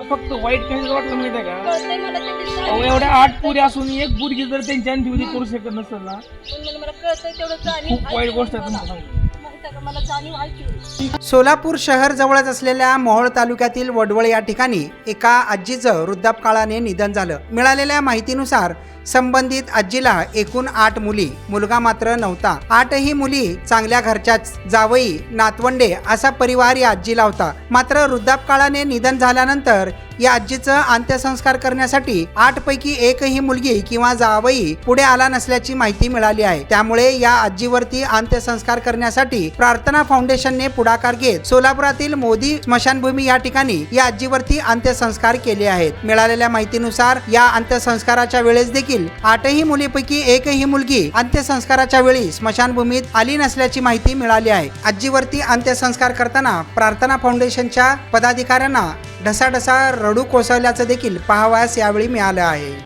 फक्त वाईट कशाचं वाटलं माहिती आहे का कळतंय मला ते दिसतंय. अहो एवढ्या आठ पुरी असून एक पुरगी जर त्यांच्या अंतिमविधी करू शकत नसेल ना पण मला- मला कळतंय तेवढं जाणीव खूप वाईट गोष्ट आहे. तुमचं सांगतो मला जाणीव आहे सोलापूर शहर जवळच असलेल्या मोहोळ तालुक्यातील वडवळ या ठिकाणी एका आजीचं वृद्धापकाळाने निधन झालं. मिळालेल्या माहितीनुसार संबंधित आजीला एकूण आठ मुली मुलगा मात्र नव्हता. आठही मुली चांगल्या घरच्याच जावई नातवंडे असा परिवार या आजीला होता. मात्र वृद्धापकाळाने निधन झाल्यानंतर या आजीचं अंत्यसंस्कार करण्यासाठी आठ पैकी एकही मुलगी किंवा जावई पुढे आला नसल्याची माहिती मिळाली आहे. त्यामुळे या आजीवरती अंत्यसंस्कार करण्यासाठी प्रार्थना फाउंडेशनने पुढाकार घेत सोलापुरातील मोदी स्मशानभूमी या ठिकाणी या आजीवरती अंत्यसंस्कार केले आहेत. मिळालेल्या माहितीनुसार या अंत्यसंस्काराच्या वेळेस देखील आठही मुलीपैकी एकही मुलगी अंत्यसंस्काराच्या वेळी स्मशानभूमीत आली नसल्याची माहिती मिळाली आहे. आजीवरती अंत्यसंस्कार करताना प्रार्थना फाउंडेशनच्या पदाधिकाऱ्यांना ढसाढसा रडू कोसळल्याचं देखील पाहावयास यावेळी मिळालं आहे.